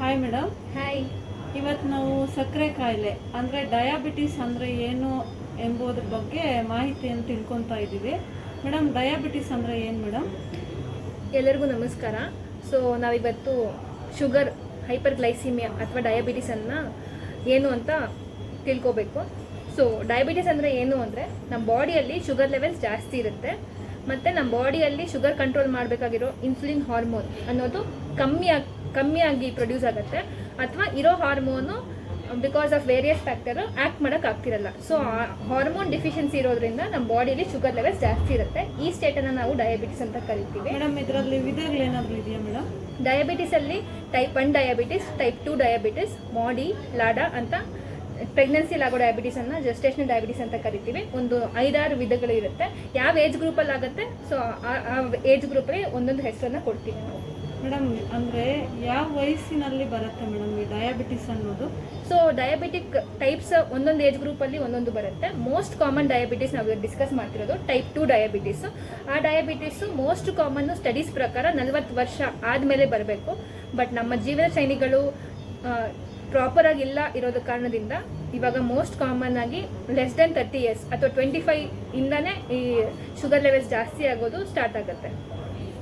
Hi madam hi ಇವತ್ತು ನಾವು ಸಕ್ಕರೆ ಕಾಯಿಲೆ ಅಂದರೆ ಡಯಾಬಿಟಿಸ್ ಅಂದರೆ ಏನು ಎಂಬುದ್ರ ಬಗ್ಗೆ ಮಾಹಿತಿಯನ್ನು ತಿಳ್ಕೊತಾ ಇದ್ದೀವಿ. ಮೇಡಮ್ ಡಯಾಬಿಟಿಸ್ ಅಂದರೆ ಏನು ಮೇಡಮ್ ಎಲ್ಲರಿಗೂ ನಮಸ್ಕಾರ. ಸೊ ನಾವಿವತ್ತು ಶುಗರ್ ಹೈಪರ್ ಗ್ಲೈಸಿಮಿಯಾ ಅಥವಾ ಡಯಾಬಿಟಿಸನ್ನು ಏನು ಅಂತ ತಿಳ್ಕೊಬೇಕು. ಸೊ ಡಯಾಬಿಟಿಸ್ ಅಂದರೆ ಏನು ಅಂದರೆ ನಮ್ಮ ಬಾಡಿಯಲ್ಲಿ ಶುಗರ್ ಲೆವೆಲ್ಸ್ ಜಾಸ್ತಿ ಇರುತ್ತೆ ಮತ್ತು ನಮ್ಮ ಬಾಡಿಯಲ್ಲಿ ಶುಗರ್ ಕಂಟ್ರೋಲ್ ಮಾಡಬೇಕಾಗಿರೋ ಇನ್ಸುಲಿನ್ ಹಾರ್ಮೋನ್ ಅನ್ನೋದು ಕಮ್ಮಿ ಆಗಿ ಕಮ್ಮಿಯಾಗಿ ಪ್ರೊಡ್ಯೂಸ್ ಆಗುತ್ತೆ ಅಥವಾ ಇರೋ hormone because of various factor act ಮಾಡಕ್ ಆಗ್ತಿರಲ್ಲ. ಸೊ ಹಾರ್ಮೋನ್ ಡಿಫಿಷಿಯನ್ಸಿ ಇರೋದ್ರಿಂದ ನಮ್ಮ ಬಾಡಿಲಿ ಶುಗರ್ ಲೆವೆಲ್ಸ್ ಜಾಸ್ತಿ ಇರುತ್ತೆ. ಈ ಸ್ಟೇಟನ್ನು ನಾವು ಡಯಾಬಿಟಿಸ್ ಅಂತ ಕರಿತೀವಿ. ಮೇಡಮ್ ಇದರಲ್ಲಿ ವಿಧಗಳು ಏನಾದರೂ ಇದೆಯಾ ಮೇಡಮ್? ಡಯಾಬಿಟಿಸ್ ಅಲ್ಲಿ type one diabetes type two diabetes body LADA ಅಂತ ಪ್ರೆಗ್ನೆನ್ಸಿಲಿ ಆಗೋ ಡಯಾಬಿಟಿಸ್ ಅನ್ನ ಜಸ್ಟೇಷನಲ್ ಡಯಾಬಿಟಿಸ್ ಅಂತ ಕರಿತೀವಿ. ಒಂದು ಐದಾರು ವಿಧಗಳು ಇರುತ್ತೆ. ಯಾವ ಏಜ್ ಗ್ರೂಪಲ್ಲಿ ಆಗುತ್ತೆ ಸೊ ಆ ಏಜ್ ಗ್ರೂಪಲ್ಲಿ ಒಂದೊಂದು ಹೆಸರನ್ನ ಕೊಡ್ತೀವಿ ನಾವು. ಮೇಡಮ್, ಅಂದರೆ ಯಾವ ವಯಸ್ಸಿನಲ್ಲಿ ಬರುತ್ತೆ ಮೇಡಮ್ ಈ ಡಯಾಬಿಟಿಸ್ ಅನ್ನೋದು? ಸೊ ಡಯಾಬಿಟಿಕ್ ಟೈಪ್ಸ್ ಒಂದೊಂದು ಏಜ್ ಗ್ರೂಪಲ್ಲಿ ಒಂದೊಂದು ಬರುತ್ತೆ. ಮೋಸ್ಟ್ ಕಾಮನ್ ಡಯಾಬಿಟಿಸ್ ನಾವು ಡಿಸ್ಕಸ್ ಮಾಡ್ತಿರೋದು ಟೈಪ್ ಟು ಡಯಾಬಿಟಿಸ್ ಆ ಡಯಾಬಿಟಿಸ್ ಮೋಸ್ಟ್ ಕಾಮನ್ ಸ್ಟಡೀಸ್ ಪ್ರಕಾರ ನಲವತ್ತು ವರ್ಷ ಆದಮೇಲೆ ಬರಬೇಕು. ಬಟ್ ನಮ್ಮ ಜೀವನ ಶೈಲಿಗಳು ಪ್ರಾಪರ್ ಆಗಿ ಇಲ್ಲ ಇರೋದ ಕಾರಣದಿಂದ ಇವಾಗ ಮೋಸ್ಟ್ ಕಾಮನ್ ಆಗಿ ಲೆಸ್ ದೆನ್ ತರ್ಟಿ ಇಯರ್ಸ್ ಅಥವಾ ಟ್ವೆಂಟಿ ಫೈವ್ ಇಂದಾನೇ ಈ ಶುಗರ್ ಲೆವೆಲ್ಸ್ ಜಾಸ್ತಿ ಆಗೋದು ಸ್ಟಾರ್ಟ್ ಆಗುತ್ತೆ.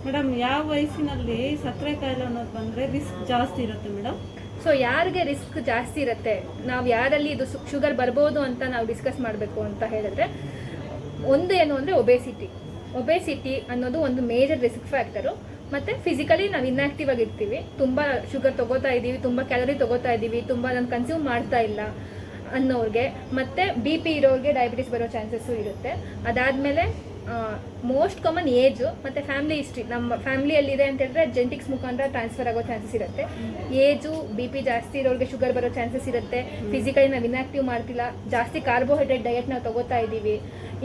ಮೇಡಮ್, ಯಾವ ವಯಸ್ಸಿನಲ್ಲಿ ಸಕ್ಕರೆ ಕಾಯಿಲೆ ಅನ್ನೋದು ಬಂದರೆ ರಿಸ್ಕ್ ಜಾಸ್ತಿ ಇರುತ್ತೆ ಮೇಡಮ್? ಸೊ ಯಾರಿಗೆ ರಿಸ್ಕ್ ಜಾಸ್ತಿ ಇರುತ್ತೆ? ನಾವು ಯಾರಲ್ಲಿ ಇದು ಶುಗರ್ ಬರ್ಬೋದು ಅಂತ ನಾವು ಡಿಸ್ಕಸ್ ಮಾಡಬೇಕು ಅಂತ ಹೇಳಿದ್ರೆ, ಒಂದು ಏನು ಅಂದರೆ ಒಬೆಸಿಟಿ ಒಬೆಸಿಟಿ ಅನ್ನೋದು ಒಂದು ಮೇಜರ್ ರಿಸ್ಕ್ ಫ್ಯಾಕ್ಟರು ಮತ್ತು ಫಿಸಿಕಲಿ ನಾವು ಇನ್ಆಕ್ಟಿವ್ ಆಗಿರ್ತೀವಿ. ತುಂಬ ಶುಗರ್ ತಗೋತಾ ಇದ್ದೀವಿ, ತುಂಬ ಕ್ಯಾಲರಿ ತಗೋತಾ ಇದ್ದೀವಿ, ತುಂಬ ನಾನು ಕನ್ಸ್ಯೂಮ್ ಮಾಡ್ತಾ ಇಲ್ಲ ಅನ್ನೋರಿಗೆ, ಮತ್ತು ಬಿ ಪಿ ಇರೋರಿಗೆ ಡಯಾಬಿಟಿಸ್ ಬರೋ ಚಾನ್ಸಸ್ಸು ಇರುತ್ತೆ. ಅದಾದಮೇಲೆ ಮೋಸ್ಟ್ ಕಾಮನ್ ಏಜು ಮತ್ತು ಫ್ಯಾಮಿಲಿ ಹಿಸ್ಟ್ರಿ ನಮ್ಮ ಫ್ಯಾಮಿಲಿಯಲ್ಲಿದೆ ಅಂತ ಹೇಳಿದ್ರೆ ಜೆಂಟಿಕ್ಸ್ ಮುಖಾಂತರ ಟ್ರಾನ್ಸ್ಫರ್ ಆಗೋ ಚಾನ್ಸಸ್ ಇರುತ್ತೆ. ಏಜು ಬಿ ಪಿ ಜಾಸ್ತಿ ಇರೋರಿಗೆ ಶುಗರ್ ಬರೋ ಚಾನ್ಸಸ್ ಇರುತ್ತೆ. ಫಿಸಿಕಲಿ ನಾವು ಇನ್ಆಕ್ಟಿವ್ ಮಾಡ್ತಿಲ್ಲ ಜಾಸ್ತಿ ಕಾರ್ಬೋಹೈಡ್ರೇಟ್ ಡಯಟ್ ನಾವು ತಗೋತಾ ಇದ್ದೀವಿ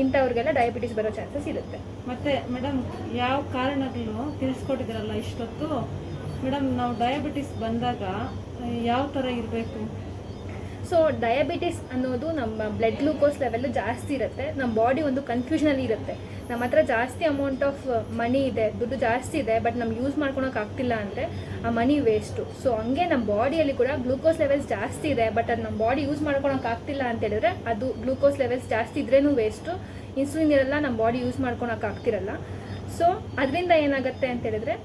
ಇಂಥವ್ರಿಗೆಲ್ಲ ಡಯಾಬಿಟಿಸ್ ಬರೋ ಚಾನ್ಸಸ್ ಇರುತ್ತೆ. ಮತ್ತೆ ಮೇಡಮ್ ಯಾವ ಕಾರಣಗಳು ತಿಳಿಸ್ಕೊಟ್ಟಿದ್ರಲ್ಲ ಇಷ್ಟೊತ್ತು? ಮೇಡಮ್ ನಾವು ಡಯಾಬಿಟಿಸ್ ಬಂದಾಗ ಯಾವ ಥರ ಇರಬೇಕು? ಸೊ ಡಯಾಬಿಟಿಸ್ ಅನ್ನೋದು ನಮ್ಮ ಬ್ಲಡ್ ಗ್ಲೂಕೋಸ್ ಲೆವೆಲ್ ಜಾಸ್ತಿ ಇರುತ್ತೆ. ನಮ್ಮ ಬಾಡಿ ಒಂದು ಕನ್ಫ್ಯೂಷನಲ್ಲಿ ಇರುತ್ತೆ. ನಮ್ಮ ಹತ್ರ ಜಾಸ್ತಿ ಅಮೌಂಟ್ ಆಫ್ ಮನಿ ಇದೆ, ದುಡ್ಡು ಜಾಸ್ತಿ ಇದೆ ಬಟ್ ನಮ್ಗೆ ಯೂಸ್ ಮಾಡ್ಕೊಳಕ್ಕೆ ಆಗ್ತಿಲ್ಲ ಅಂದರೆ ಆ ಮನಿ ವೇಸ್ಟು ಸೊ ಹಂಗೆ ನಮ್ಮ ಬಾಡಿಯಲ್ಲಿ ಕೂಡ ಗ್ಲೂಕೋಸ್ ಲೆವೆಲ್ಸ್ ಜಾಸ್ತಿ ಇದೆ ಬಟ್ ಅದು ನಮ್ಮ ಬಾಡಿ ಯೂಸ್ ಮಾಡ್ಕೊಳಕ್ಕೆ ಆಗ್ತಿಲ್ಲ ಅಂತ ಹೇಳಿದ್ರೆ ಅದು ಗ್ಲೂಕೋಸ್ ಲೆವೆಲ್ಸ್ ಜಾಸ್ತಿ ಇದ್ರೇನು ವೇಸ್ಟು ಇನ್ಸುಲಿನ್ ಇರಲ್ಲ ನಮ್ಮ ಬಾಡಿ ಯೂಸ್ ಮಾಡ್ಕೊಳಕ್ಕೆ ಆಗ್ತಿರಲ್ಲ. ಸೊ ಅದರಿಂದ ಏನಾಗುತ್ತೆ ಅಂತ ಹೇಳಿದ್ರೆ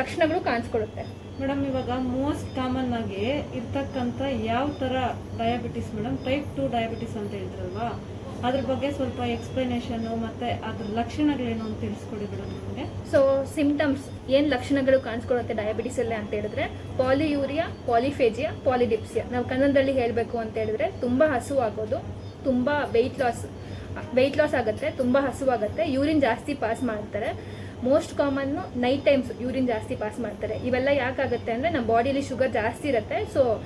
ಲಕ್ಷಣಗಳು ಕಾಣಿಸ್ಕೊಳ್ಳುತ್ತೆ ಮೇಡಮ್ ಇವಾಗ ಮೋಸ್ಟ್ ಕಾಮನ್ ಆಗಿ ಇರ್ತಕ್ಕಂಥ ಯಾವ ಥರ diabetes madam type two diabetes ಅಂತ ಹೇಳಿದ್ರಲ್ವಾ? ಅದ್ರ ಬಗ್ಗೆ ಸ್ವಲ್ಪ ಎಕ್ಸ್ಪ್ಲನೇಷನ್ ಮತ್ತೆ ಅದ್ರ ಲಕ್ಷಣಗಳೇನು ಅಂತ ತಿಳಿಸ್ಕೊಡಿ ಮೇಡಮ್ ನಮಗೆ. ಸೊ ಸಿಂಪ್ಟಮ್ಸ್ ಏನು ಲಕ್ಷಣಗಳು ಕಾಣಿಸ್ಕೊಳ್ಳುತ್ತೆ ಡಯಾಬಿಟಿಸಲ್ಲೇ ಅಂತ ಹೇಳಿದ್ರೆ ಪಾಲಿಯೂರಿಯಾ ಪಾಲಿಫೇಜಿಯಾ ಪಾಲಿಡಿಪ್ಸಿಯಾ ನಾವು ಕನ್ನಡದಲ್ಲಿ ಹೇಳಬೇಕು ಅಂತ ಹೇಳಿದ್ರೆ ತುಂಬ ಹಸು ಆಗೋದು ತುಂಬ ವೆಯ್ಟ್ ಲಾಸ್ ವೆಯ್ಟ್ ಲಾಸ್ ಆಗುತ್ತೆ, ತುಂಬ ಹಸುವಾಗುತ್ತೆ ಯೂರಿನ್ ಜಾಸ್ತಿ ಪಾಸ್ ಮಾಡ್ತಾರೆ. Most common night times urine ಜಾಸ್ತಿ ಪಾಸ್ ಮಾಡ್ತಾರೆ. ಇವೆಲ್ಲ ಯಾಕಾಗುತ್ತೆ ಅಂದರೆ ನಮ್ಮ ಬಾಡಿಯಲ್ಲಿ ಶುಗರ್ ಜಾಸ್ತಿ ಇರುತ್ತೆ. ಸೊ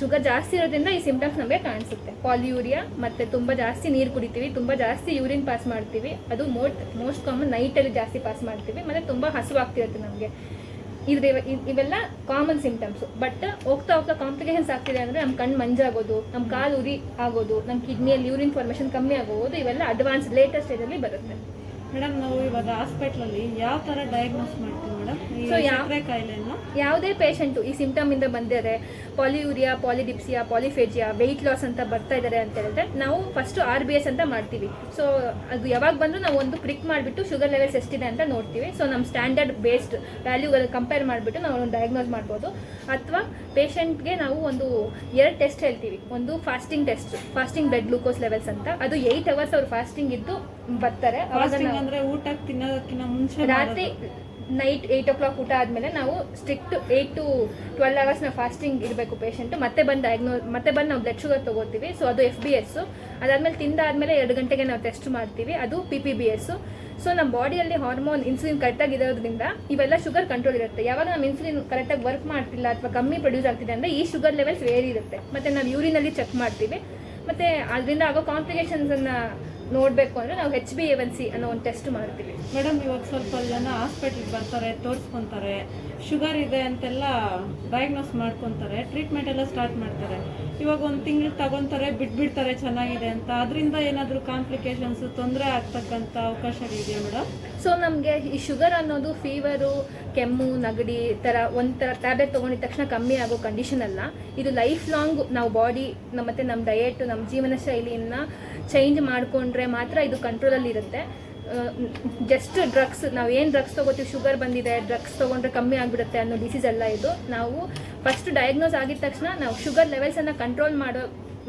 ಶುಗರ್ ಜಾಸ್ತಿ ಇರೋದ್ರಿಂದ ಈ ಸಿಂಪ್ಟಮ್ಸ್ ನಮಗೆ ಕಾಣಿಸುತ್ತೆ. ಪಾಲಿಯೂರಿಯಾ ಮತ್ತು ತುಂಬ ಜಾಸ್ತಿ ನೀರು ಕುಡಿತೀವಿ, ತುಂಬ ಜಾಸ್ತಿ ಯೂರಿನ್ ಪಾಸ್ ಮಾಡ್ತೀವಿ. ಅದು ಮೋಸ್ಟ್ ಮೋಸ್ಟ್ ಕಾಮನ್ ನೈಟಲ್ಲಿ ಜಾಸ್ತಿ ಪಾಸ್ ಮಾಡ್ತೀವಿ. ಮತ್ತು ತುಂಬ ಹಸುವಾಗ್ತಿರುತ್ತೆ ನಮಗೆ. ಇದ್ರ ಇವ್- ಇವೆಲ್ಲ ಕಾಮನ್ ಸಿಂಪ್ಟಮ್ಸು ಬಟ್ ಹೋಗ್ತಾ ಹೋಗ್ತಾ ಕಾಂಪ್ಲಿಕೇಶನ್ಸ್ ಆಗ್ತಿದೆ ಅಂದರೆ ನಮ್ಮ ಕಣ್ಣು ಮಂಜಾಗೋದು ನಮ್ಮ ಕಾಲು ಉರಿ ಆಗೋದು ನಮ್ಮ ಕಿಡ್ನಿಯಲ್ಲಿ ಯೂರಿನ್ ಫಾರ್ಮೇಷನ್ ಕಮ್ಮಿ ಆಗೋದು, ಇವೆಲ್ಲ ಅಡ್ವಾನ್ಸ್ ಲೇಟೆಸ್ಟ್ ಸ್ಟೇಜಲ್ಲಿ ಬರುತ್ತೆ. ಮೇಡಮ್ ನಾವು ಇವಾಗ ಹಾಸ್ಪಿಟ್ಲಲ್ಲಿ ಯಾವ ಥರ ಡಯಾಗ್ನೋಸ್ ಮಾಡ್ತೀವಿ ಮೇಡಮ್? ಯಾವ- ಯಾವುದೇ ಪೇಷಂಟು ಈ ಸಿಂಪ್ಟಮ್ ಇಂದ ಬಂದಿದ್ದಾರೆ ಪಾಲಿಯೂರಿಯಾ ಪಾಲಿಡಿಪ್ಸಿಯಾ ಪಾಲಿಫೇಜಿಯಾ ವೆಯ್ಟ್ ಲಾಸ್ ಅಂತ ಬರ್ತಾ ಇದ್ದಾರೆ ಅಂತ ಹೇಳಿದ್ರೆ ನಾವು ಫಸ್ಟ್ ಆರ್ ಬಿ ಎಸ್ ಅಂತ ಮಾಡ್ತೀವಿ. ಸೊ ಅದು ಯಾವಾಗ ಬಂದ್ರು ನಾವು ಒಂದು ಪ್ರಿಕ್ ಮಾಡಿಬಿಟ್ಟು ಶುಗರ್ ಲೆವೆಲ್ಸ್ ಎಷ್ಟಿದೆ ಅಂತ ನೋಡ್ತೀವಿ. ಸೊ ನಮ್ಮ ಸ್ಟ್ಯಾಂಡರ್ಡ್ ಬೇಸ್ಡ್ ವ್ಯಾಲ್ಯೂಗಳು ಕಂಪೇರ್ ಮಾಡಿಬಿಟ್ಟು ನಾವು ಡಯಾಗ್ನೋಸ್ ಮಾಡ್ಬೋದು. ಅಥವಾ ಪೇಷಂಟ್ಗೆ ನಾವು ಒಂದು ಎರಡು ಟೆಸ್ಟ್ ಹೇಳ್ತೀವಿ. ಒಂದು fasting test fasting blood glucose levels ಅಂತ. ಅದು ಏಯ್ಟ್ ಅವರ್ಸ್ ಅವ್ರು ಫಾಸ್ಟಿಂಗ್ ಇದ್ದು ಬರ್ತಾರೆ. ಅವಾಗ ಅಂದರೆ ಊಟಕ್ಕೆ ತಿನ್ನೋದಕ್ಕಿಂತ ಮುಂಚೆ ರಾತ್ರಿ ನೈಟ್ ಏಯ್ಟ್ ಓ ಕ್ಲಾಕ್ ಊಟ ಆದಮೇಲೆ ನಾವು strict eight to twelve hours ನಾವು ಫಾಸ್ಟಿಂಗ್ ಇರಬೇಕು ಪೇಷಂಟ್ ಮತ್ತೆ ಬಂದು ಡಯಾಗ್ನೋ ಮತ್ತೆ ಬಂದು ನಾವು ಬ್ಲಡ್ ಶುಗರ್ ತಗೋತೀವಿ. ಸೊ ಅದು ಎಫ್ ಬಿ ಎಸ್ಸು ಅದಾದಮೇಲೆ ತಿಂದಾದ್ಮೇಲೆ ಎರಡು ಗಂಟೆಗೆ ನಾವು ಟೆಸ್ಟ್ ಮಾಡ್ತೀವಿ. ಅದು P P B S so ನಮ್ಮ ಬಾಡಿಯಲ್ಲಿ ಹಾರ್ಮೋನ್ ಇನ್ಸುಲಿನ್ ಕರೆಕ್ಟಾಗಿ ಇರೋದ್ರಿಂದ ಇವೆಲ್ಲ ಶುಗರ್ ಕಂಟ್ರೋಲ್ ಇರುತ್ತೆ. ಯಾವಾಗ ನಮ್ಮ ಇನ್ಸುಲಿನ್ ಕರೆಕ್ಟಾಗಿ ವರ್ಕ್ ಮಾಡ್ತಿಲ್ಲ ಅಥವಾ ಕಮ್ಮಿ ಪ್ರೊಡ್ಯೂಸ್ ಆಗ್ತಿದೆ ಅಂದರೆ ಈ ಶುಗರ್ ಲೆವೆಲ್ಸ್ ವೇರಿ ಇರುತ್ತೆ. ಮತ್ತು ನಾವು ಯೂರಿನಲ್ಲಿ ಚೆಕ್ ಮಾಡ್ತೀವಿ. ಮತ್ತು ಅದರಿಂದ ಆಗೋ ಕಾಂಪ್ಲಿಕೇಶನ್ಸನ್ನು ನೋಡಬೇಕು ಅಂದರೆ ನಾವು ಹೆಚ್ ಬಿ ಎನ್ ಸಿ ಅನ್ನೋ ಒಂದು ಟೆಸ್ಟ್ ಮಾಡ್ತೀವಿ. ಮೇಡಮ್, ಇವಾಗ ಸ್ವಲ್ಪ ಜನ ಹಾಸ್ಪಿಟ್ಲಿಗೆ ಬರ್ತಾರೆ, ತೋರಿಸ್ಕೊಂತಾರೆ, ಶುಗರ್ ಇದೆ ಅಂತೆಲ್ಲ ಡಯಾಗ್ನೋಸ್ ಮಾಡ್ಕೊತಾರೆ ಟ್ರೀಟ್ಮೆಂಟ್ ಎಲ್ಲ ಸ್ಟಾರ್ಟ್ ಮಾಡ್ತಾರೆ. ಇವಾಗ ಒಂದು ತಿಂಗಳು ತಗೊಂತಾರೆ, ಬಿಟ್ಬಿಡ್ತಾರೆ ಚೆನ್ನಾಗಿದೆ ಅಂತ. ಅದರಿಂದ ಏನಾದರೂ ಕಾಂಪ್ಲಿಕೇಶನ್ಸ್ ತೊಂದರೆ ಆಗ್ತಕ್ಕಂಥ ಅವಕಾಶಗಳಿದೆಯಾ ಮೇಡಮ್ ಸೊ ನಮಗೆ ಈ ಶುಗರ್ ಅನ್ನೋದು ಫೀವರು ಕೆಮ್ಮು, ನಗಡಿ ಥರ ಒಂಥರ ಟ್ಯಾಬ್ಲೆಟ್ ತೊಗೊಂಡಿದ ತಕ್ಷಣ ಕಮ್ಮಿ ಆಗೋ ಕಂಡೀಷನ್ ಅಲ್ಲ. ಇದು ಲೈಫ್ ಲಾಂಗ್ ನಾವು ಬಾಡಿ ಮತ್ತು ನಮ್ಮ ಡಯೆಟ್ ನಮ್ಮ ಜೀವನ ಶೈಲಿಯನ್ನು ಚೇಂಜ್ ಮಾಡಿಕೊಂಡ್ರೆ ಮಾತ್ರ ಇದು ಕಂಟ್ರೋಲಲ್ಲಿ ಇರುತ್ತೆ ಜಸ್ಟ್ ಡ್ರಗ್ಸ್ ನಾವು ಏನು ಡ್ರಗ್ಸ್ ತೊಗೋತೀವಿ ಶುಗರ್ ಬಂದಿದೆ ಡ್ರಗ್ಸ್ ತೊಗೊಂಡ್ರೆ ಕಮ್ಮಿ ಆಗಿಬಿಡುತ್ತೆ ಅನ್ನೋ ಡಿಸೀಸ್ ಅಲ್ಲ ಇದು. ನಾವು ಫಸ್ಟ್ ಡಯಾಗ್ನೋಸ್ ಆಗಿದ ತಕ್ಷಣ ನಾವು ಶುಗರ್ ಲೆವೆಲ್ಸನ್ನು ಕಂಟ್ರೋಲ್ ಮಾಡೋ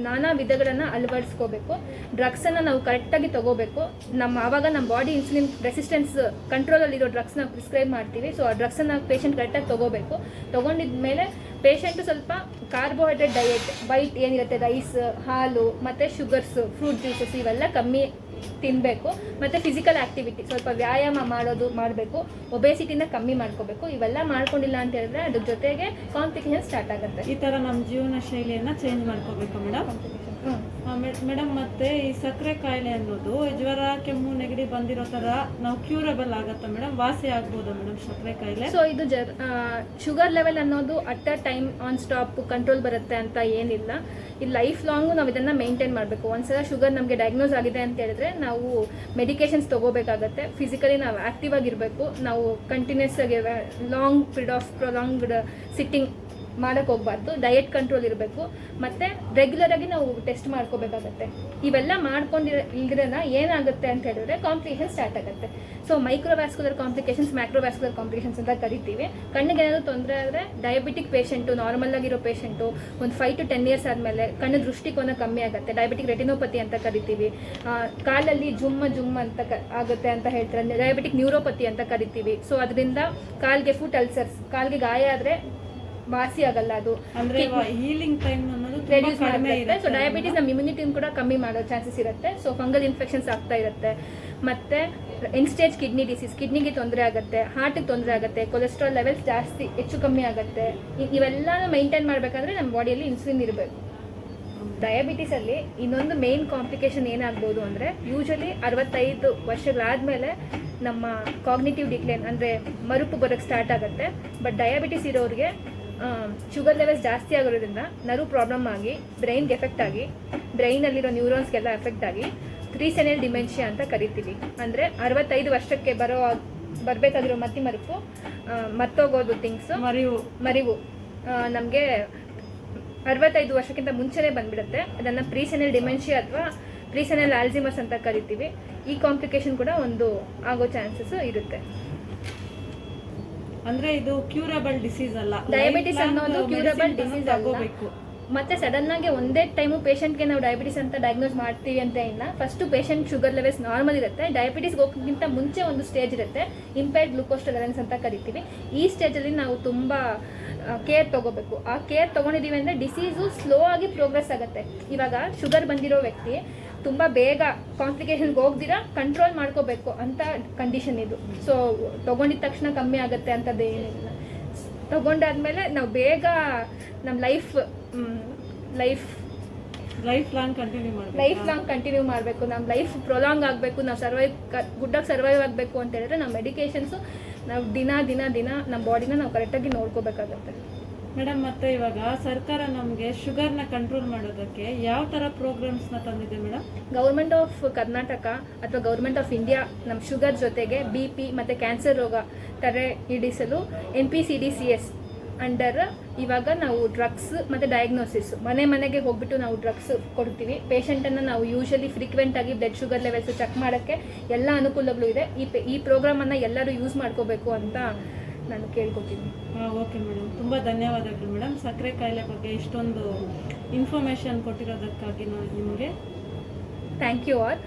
ನಾನಾ ವಿಧಗಳನ್ನು ಅಳವಡಿಸ್ಕೋಬೇಕು. ಡ್ರಗ್ಸನ್ನು ನಾವು ಕರೆಕ್ಟಾಗಿ ತಗೋಬೇಕು. ನಮ್ಮ ಆವಾಗ ನಮ್ಮ ಬಾಡಿ ಇನ್ಸುಲಿನ್ ರೆಸಿಸ್ಟೆನ್ಸ್ ಕಂಟ್ರೋಲಲ್ಲಿರೋ ಡ್ರಗ್ಸ್ನ ಪ್ರಿಸ್ಕ್ರೈಬ್ ಮಾಡ್ತೀವಿ. ಸೊ ಆ ಡ್ರಗ್ಸನ್ನು ಪೇಷಂಟ್ ಕರೆಕ್ಟಾಗಿ ತಗೋಬೇಕು. ತೊಗೊಂಡಿದ್ಮೇಲೆ ಪೇಷಂಟು ಸ್ವಲ್ಪ ಕಾರ್ಬೋಹೈಡ್ರೇಟ್ ಡಯೆಟ್ ವೈಟ್ ಏನಿರುತ್ತೆ ರೈಸ್ ಹಾಲು, ಮತ್ತು ಶುಗರ್ಸ್ ಫ್ರೂಟ್ ಜ್ಯೂಸಸ್ ಇವೆಲ್ಲ ಕಮ್ಮಿ ತಿನ್ನಬೇಕು ಮತ್ತು ಫಿಸಿಕಲ್ ಆ್ಯಕ್ಟಿವಿಟಿ ಸ್ವಲ್ಪ ವ್ಯಾಯಾಮ ಮಾಡೋದು ಮಾಡಬೇಕು. ಒಬೇಸಿಟಿನ ಕಮ್ಮಿ ಮಾಡ್ಕೋಬೇಕು. ಇವೆಲ್ಲ ಮಾಡ್ಕೊಂಡಿಲ್ಲ ಅಂತ ಹೇಳಿದ್ರೆ ಅದ್ರ ಜೊತೆಗೆ ಕಾಂಪ್ಲಿಕೇಶನ್ ಸ್ಟಾರ್ಟ್ ಆಗುತ್ತೆ. ಈ ತರ ನಮ್ಮ ಜೀವನ ಶೈಲಿಯನ್ನು ಚೇಂಜ್ ಮಾಡ್ಕೋಬೇಕು ಮೇಡಮ್ ಮೇಡಮ್ ಮತ್ತೆ ಈ ಸಕ್ಕರೆ ಕಾಯಿಲೆ ಅನ್ನೋದು ಜ್ವರ, ಕೆಮ್ಮು, ನೆಗಡಿ ಬಂದಿರೋ ತರ ನಾವು ಕ್ಯೂರಬಲ್ ಆಗತ್ತಾ ಮೇಡಮ್ ವಾಸಿ ಆಗ್ಬೋದಾ ಮೇಡಮ್ ಸಕ್ಕರೆ ಕಾಯಿಲೆ? ಸೊ ಇದು ಶುಗರ್ ಲೆವೆಲ್ ಅನ್ನೋದು at a time on stop control ಬರುತ್ತೆ ಅಂತ ಏನಿಲ್ಲ. ಈ ಲೈಫ್ ಲಾಂಗು ನಾವು ಇದನ್ನು ಮೇಂಟೈನ್ ಮಾಡಬೇಕು. ಒಂದ್ಸಲ ಶುಗರ್ ನಮಗೆ ಡಯಾಗ್ನೋಸ್ ಆಗಿದೆ ಅಂತ ಹೇಳಿದ್ರೆ ನಾವು ಮೆಡಿಕೇಶನ್ಸ್ ತೊಗೋಬೇಕಾಗತ್ತೆ. ಫಿಸಿಕಲಿ ನಾವು ಆ್ಯಕ್ಟಿವ್ ಆಗಿರಬೇಕು. ನಾವು ಕಂಟಿನ್ಯೂಸ್ ಆಗಿ long period of prolonged sitting ಮಾಡೋಕ್ಕೆ ಹೋಗ್ಬಾರ್ದು ಡಯಟ್ ಕಂಟ್ರೋಲ್ ಇರಬೇಕು, ಮತ್ತು ರೆಗ್ಯುಲರಾಗಿ ನಾವು ಟೆಸ್ಟ್ ಮಾಡ್ಕೋಬೇಕಾಗತ್ತೆ. ಇವೆಲ್ಲ ಮಾಡ್ಕೊಂಡಿರ ಏನಾಗುತ್ತೆ ಅಂತ ಹೇಳಿದ್ರೆ ಕಾಂಪ್ಲಿಕೇಶನ್ ಸ್ಟಾರ್ಟ್ ಆಗುತ್ತೆ. So microvascular complications macrovascular complications ಅಂತ ಕರಿತೀವಿ. ಕಣ್ಣಿಗೆ ಏನಾದರೂ ತೊಂದರೆ ಆದರೆ ಡಯಾಬಿಟಿಕ್ ಪೇಷಂಟು ನಾರ್ಮಲ್ ಆಗಿರೋ ಪೇಷಂಟು ಒಂದು ಫೈವ್ ಟು ಟೆನ್ ಇಯರ್ಸ್ ಆದಮೇಲೆ ಕಣ್ಣು ದೃಷ್ಟಿಕೋನ ಕಮ್ಮಿ ಆಗುತ್ತೆ. ಡಯಾಬಿಟಿಕ್ ರೆಟಿನೋಪತಿ ಅಂತ ಕರಿತೀವಿ. ಕಾಲಲ್ಲಿ ಜುಮ್ಮ ಜುಮ್ಮ ಅಂತ ಆಗುತ್ತೆ ಅಂತ ಹೇಳ್ತಾರೆ. ಡಯಾಬಿಟಿಕ್ ನ್ಯೂರೋಪತಿ ಅಂತ ಕರಿತೀವಿ. ಸೊ ಅದರಿಂದ ಕಾಲ್ಗೆ ಫುಟ್ ಅಲ್ಸರ್ಸ್ ಕಾಲ್ಗೆ ಗಾಯ ಆದರೆ ವಾಸಿ ಆಗಲ್ಲ ಅದು. ಅಂದ್ರೆ ಹೀಲಿಂಗ್ ಟೈಮ್ ಅನ್ನೋದು ರೆಡ್ಯೂಸ್ ಮಾಡುತ್ತೆ. ಸೊ ಡಯಾಬಿಟಿಸ್ ನಮ್ಮ ಇಮ್ಯುನಿಟಿನ ಕೂಡ ಕಮ್ಮಿ ಮಾಡೋ ಚಾನ್ಸಸ್ ಇರುತ್ತೆ. ಸೊ ಫಂಗಲ್ ಇನ್ಫೆಕ್ಷನ್ಸ್ ಆಗ್ತಾ ಇರುತ್ತೆ. ಮತ್ತೆ ಎಂಡ್ ಸ್ಟೇಜ್ ಕಿಡ್ನಿ ಡಿಸೀಸ್ ಕಿಡ್ನಿಗೆ ತೊಂದರೆ ಆಗುತ್ತೆ ಹಾರ್ಟಿಗೆ ತೊಂದರೆ ಆಗುತ್ತೆ ಕೊಲೆಸ್ಟ್ರಾಲ್ ಲೆವೆಲ್ಸ್ ಜಾಸ್ತಿ ಹೆಚ್ಚು ಕಮ್ಮಿ ಆಗುತ್ತೆ. ಇವೆಲ್ಲನೂ ಇವೆಲ್ಲ ಮೈಂಟೈನ್ ಮಾಡಬೇಕಂದ್ರೆ ನಮ್ಮ ಬಾಡಿಯಲ್ಲಿ ಇನ್ಸುಲಿನ್ ಇರಬೇಕು. ಡಯಾಬಿಟಿಸಲ್ಲಿ ಇನ್ನೊಂದು ಮೇನ್ ಕಾಂಪ್ಲಿಕೇಶನ್ ಏನಾಗ್ಬೋದು ಅಂದರೆ ಯೂಶಲಿ ಅರವತ್ತೈದು ವರ್ಷಗಳಾದಮೇಲೆ ನಮ್ಮ ಕಾಗ್ನಿಟಿವ್ ಡಿಕ್ಲೈನ್ ಅಂದರೆ ಮರುಪು ಬರೋಕ್ಕೆ ಸ್ಟಾರ್ಟ್ ಆಗುತ್ತೆ. ಬಟ್ ಡಯಾಬಿಟಿಸ್ ಇರೋರಿಗೆ ಶುಗರ್ ಲೆವೆಲ್ಸ್ ಜಾಸ್ತಿ ಆಗಿರೋದ್ರಿಂದ ನರು ಪ್ರಾಬ್ಲಮ್ ಆಗಿ ಬ್ರೈನ್ಗೆ ಎಫೆಕ್ಟ್ ಆಗಿ ಬ್ರೈನಲ್ಲಿರೋ ನ್ಯೂರೋನ್ಸ್ಗೆಲ್ಲ ಎಫೆಕ್ಟ್ ಆಗಿ ತ್ರೀ ಸೆನೆಲ್ ಡಿಮೆನ್ಷಿಯಾ ಅಂತ ಕರಿತೀವಿ. ಅಂದರೆ ಅರವತ್ತೈದು ವರ್ಷಕ್ಕೆ ಬರೋ ಬರಬೇಕಾಗಿರೋ ಮತ್ತಿ ಮರುಪು ಮತ್ತೋಗೋದು ಥಿಂಗ್ಸು ಮರಿವು. ಮರಿವು. ನಮಗೆ ಅರವತ್ತೈದು ವರ್ಷಕ್ಕಿಂತ ಮುಂಚೆನೇ ಬಂದ್ಬಿಡುತ್ತೆ. ಅದನ್ನು ಪ್ರೀಸೆನಲ್ ಡಿಮೆನ್ಷಿಯಾ ಅಥವಾ ಪ್ರೀಸೆನಲ್ ಆಲ್ಜಿಮಸ್ ಅಂತ ಕರಿತೀವಿ. ಈ ಕಾಂಪ್ಲಿಕೇಶನ್ ಕೂಡ ಒಂದು ಆಗೋ ಚಾನ್ಸಸ್ ಇರುತ್ತೆ. ಅಂದ್ರೆ ಇದು ಕ್ಯೂರಬಲ್ ಡಿಸೀಸ್ ಅಲ್ಲ. ಡಯಾಬಿಟಿಸ್ ಅನ್ನೋದು ಕ್ಯೂರಬಲ್ ಡಿಸೀಸ್ ಅಲ್ಲ ತಗೋಬೇಕು. ಮತ್ತೆ ಸಡನ್ ಆಗಿ ಒಂದೇ ಟೈಮು ಪೇಷಂಟ್ಗೆ ನಾವು ಡಯಾಬಿಟಿಸ್ ಅಂತ ಡಯಾಗ್ನೋಸ್ ಮಾಡ್ತೀವಿ ಅಂತ ಇಲ್ಲ. First patient sugar levels normal ಇರುತ್ತೆ. ಡಯಾಬಿಟಿಸ್ ಹೋಗೋಕ್ಕಿಂತ ಮುಂಚೆ ಒಂದು ಸ್ಟೇಜ್ ಇರುತ್ತೆ. ಇಂಪೇರ್ಡ್ ಗ್ಲೂಕೋಸ್ ಟಾಲರೆನ್ಸ್ ಅಂತ ಕರಿತೀವಿ. ಈ ಸ್ಟೇಜಲ್ಲಿ ನಾವು ತುಂಬ ಕೇರ್ ತಗೋಬೇಕು. ಆ ಕೇರ್ ತೊಗೊಂಡಿದ್ದೀವಿ ಅಂದರೆ ಡಿಸೀಸು ಸ್ಲೋ ಆಗಿ ಪ್ರೋಗ್ರೆಸ್ ಆಗುತ್ತೆ. ಇವಾಗ ಶುಗರ್ ಬಂದಿರೋ ವ್ಯಕ್ತಿ ತುಂಬ ಬೇಗ ಕಾಂಪ್ಲಿಕೇಶನ್ಗೆ ಹೋಗ್ದಿರಾ ಕಂಟ್ರೋಲ್ ಮಾಡ್ಕೋಬೇಕು ಅಂತ ಕಂಡೀಷನ್ ಇದು. ಸೊ ತೊಗೊಂಡಿದ ತಕ್ಷಣ ಕಮ್ಮಿ ಆಗುತ್ತೆ ಅಂತದ್ದು ಏನಿಲ್ಲ. ತಗೊಂಡಾದ್ಮೇಲೆ ನಾವು ಬೇಗ ನಮ್ಮ life life life long continue ಮಾಡಬೇಕು? ಲೈಫ್ ಲಾಂಗ್ ಕಂಟಿನ್ಯೂ ಮಾಡಬೇಕು. ನಮ್ಮ ಲೈಫ್ ಪ್ರೊಲಾಂಗ್ ಆಗಬೇಕು. ನಾವು ಸರ್ವೈವ್ ಗುಡ್ಡಾಗಿ ಸರ್ವೈವ್ ಆಗಬೇಕು ಅಂತ ಹೇಳಿದ್ರೆ ನಮ್ಮ ಮೆಡಿಕೇಶನ್ಸು ನಾವು ದಿನ ದಿನ ದಿನ ನಮ್ಮ ಬಾಡಿನ ನಾವು ಕರೆಕ್ಟಾಗಿ ನೋಡ್ಕೋಬೇಕಾಗುತ್ತೆ. ಮೇಡಮ್ ಮತ್ತೆ ಇವಾಗ ಸರ್ಕಾರ ನಮಗೆ ಶುಗರ್ನ ಕಂಟ್ರೋಲ್ ಮಾಡೋದಕ್ಕೆ ಯಾವ ಥರ ಪ್ರೋಗ್ರಾಮ್ಸ್ನ ತಂದಿದೆ ಮೇಡಮ್? ಗೌರ್ಮೆಂಟ್ ಆಫ್ ಕರ್ನಾಟಕ ಅಥವಾ ಗೌರ್ಮೆಂಟ್ ಆಫ್ ಇಂಡಿಯಾ ನಮ್ಮ ಶುಗರ್ ಜೊತೆಗೆ ಬಿ ಪಿ ಮತ್ತು ಕ್ಯಾನ್ಸರ್ ರೋಗ ತಡೆ ಹಿಡಿಸಲು N P C D C S under ಇವಾಗ ನಾವು ಡ್ರಗ್ಸ್ ಮತ್ತು ಡಯಾಗ್ನೋಸಿಸ್ ಮನೆ ಮನೆಗೆ ಹೋಗ್ಬಿಟ್ಟು ನಾವು ಡ್ರಗ್ಸ್ ಕೊಡ್ತೀವಿ. ಪೇಷಂಟನ್ನು ನಾವು ಯೂಶಲಿ ಫ್ರೀಕ್ವೆಂಟಾಗಿ ಬ್ಲಡ್ ಶುಗರ್ ಲೆವೆಲ್ಸ್ ಚೆಕ್ ಮಾಡೋಕ್ಕೆ ಎಲ್ಲ ಅನುಕೂಲಗಳು ಇದೆ. ಈ ಪೆ ಈ ಪ್ರೋಗ್ರಾಮನ್ನು ಎಲ್ಲರೂ ಯೂಸ್ ಮಾಡ್ಕೋಬೇಕು ಅಂತ ನಾನು ಕೇಳ್ಕೊತೀನಿ. ಓಕೆ ಮೇಡಮ್ ತುಂಬ ಧನ್ಯವಾದಗಳು ಮೇಡಮ್ ಸಕ್ಕರೆ ಕಾಯಿಲೆ ಬಗ್ಗೆ ಇಷ್ಟೊಂದು ಇನ್ಫಾರ್ಮೇಷನ್ ಕೊಟ್ಟಿರೋದಕ್ಕಾಗಿ ನಾನು ನಿಮಗೆ ಥ್ಯಾಂಕ್ ಯು ಆಲ್